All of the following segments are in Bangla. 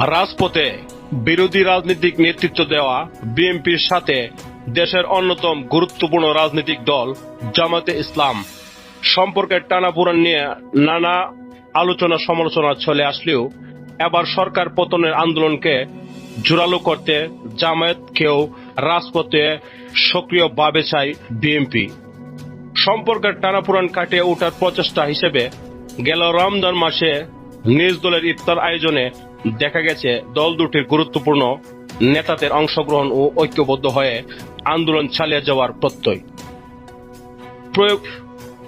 রাজপথে বিরোধী রাজনৈতিক নেতৃত্ব দেওয়া বিএনপির সাথে দেশের অন্যতম গুরুত্বপূর্ণ রাজনৈতিক দল জামাতে ইসলাম। সম্পর্কের টানাপোড়েন নিয়ে নানা আলোচনা সমালোচনা চলে আসলেও এবার সরকার পতনের আন্দোলনকে জোরালো করতে জামায়াতকেও রাজপথে সক্রিয়ভাবে চায় বিএনপি। সম্পর্কের টানাপোড়েন কাটিয়ে ওঠার প্রচেষ্টা হিসেবে গেল রমজান মাসে নিজ দলের ইফতার আয়োজনে দেখা গেছে দল দুটির গুরুত্বপূর্ণ নেতাদের অংশগ্রহণ ও ঐক্যবদ্ধ হয়ে আন্দোলন চালিয়ে যাওয়ার প্রত্যয়। প্রয়োগ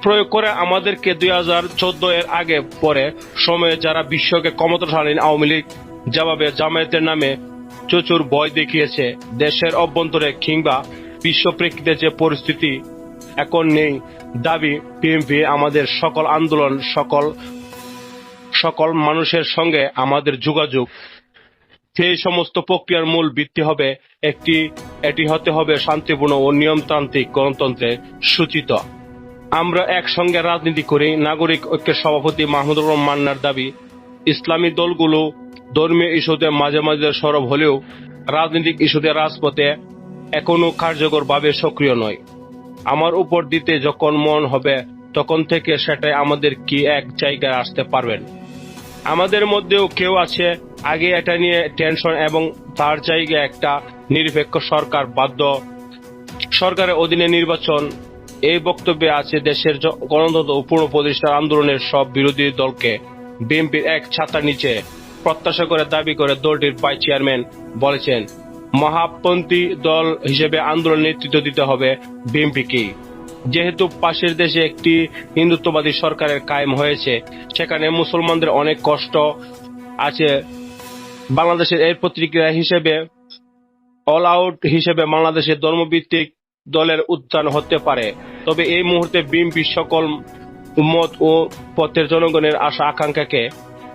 প্রয়োগ করে আমাদেরকে দুই হাজার চোদ্দ এর আগে পরে সময়ে যারা বিশ্বকে ক্ষমতাশালী আওয়ামী লীগ জবাবে জামায়াতের নামে প্রচুর ভয় দেখিয়েছে দেশের অভ্যন্তরে কিংবা বিশ্ব প্রেক্ষিতে যে পরিস্থিতি, এখন নেই। দাবি পিএমপি আমাদের সকল আন্দোলন, সকল সকল মানুষের সঙ্গে আমাদের যোগাযোগ, সেই সমস্ত প্রক্রিয়ার মূল ভিত্তি হবে একটি, এটি হতে হবে শান্তিপূর্ণ ও নিয়মতান্ত্রিক গণতন্ত্রে সূচিত। আমরা একসঙ্গে রাজনীতি করি, নাগরিক ঐক্যের সভাপতি মাহমুদুর মান্নার দাবি, ইসলামী দলগুলো ধর্মীয় ইস্যুতে মাঝে মাঝে সরব হলেও রাজনৈতিক ইস্যুতে রাজপথে এখনও কার্যকরভাবে সক্রিয় নয়। আমার উপর দিতে যখন মন হবে, তখন থেকে সেটাই আমাদের কি এক জায়গায় আসতে পারবেন। আমাদের মধ্যেও কেউ আছে, আগে এটা নিয়ে টেনশন এবং তার জায়গায় একটা নিরপেক্ষ সরকার বাধ্য। সরকারের অধীনে নির্বাচন, এই বক্তব্যে আছে দেশের গণতন্ত্র ও পুনঃপ্রতিষ্ঠা আন্দোলনের সব বিরোধী দলকে। বিএনপির এক ছাতার নিচে প্রত্যাশা করে দাবি করে দলটির ভাইস চেয়ারম্যান বলেছেন, মহাপন্থী দল হিসেবে আন্দোলন নেতৃত্ব দিতে হবে বিএনপিকেই যেহেতু পাশের দেশে একটি হিন্দুত্ববাদী সরকারের কায়েম হয়েছে, সেখানে মুসলমানদের অনেক কষ্ট আছে। বাংলাদেশের এর প্রতিক্রিয়া হিসেবে অল আউট হিসেবে বাংলাদেশের ধর্মভিত্তিক দলের উত্থান হতে পারে। তবে এই মুহূর্তে বিএনপি সকল মত ও পথের জনগণের আশা আকাঙ্ক্ষাকে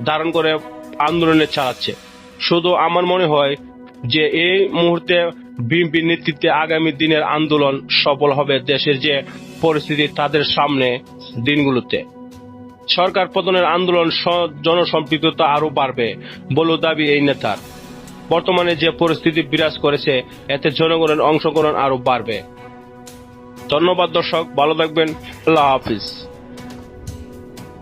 ধারণ করে আন্দোলনে চালাচ্ছে। শুধু আমার মনে হয় যে এই মুহূর্তে বিএনপির নেতৃত্বে আগামী দিনের আন্দোলন সফল হবে দেশের যে পরিস্থিতি তাদের সামনে দিনগুলোতে। সরকার পতনের আন্দোলন জনসম্পৃক্ততা আরও বাড়বে বলে দাবি এই নেতার। বর্তমানে যে পরিস্থিতি বিরাজ করেছে, এতে জনগণের অংশগ্রহণ আরও বাড়বে। ধন্যবাদ দর্শক, ভালো থাকবেন। আল্লাহ হাফিজ।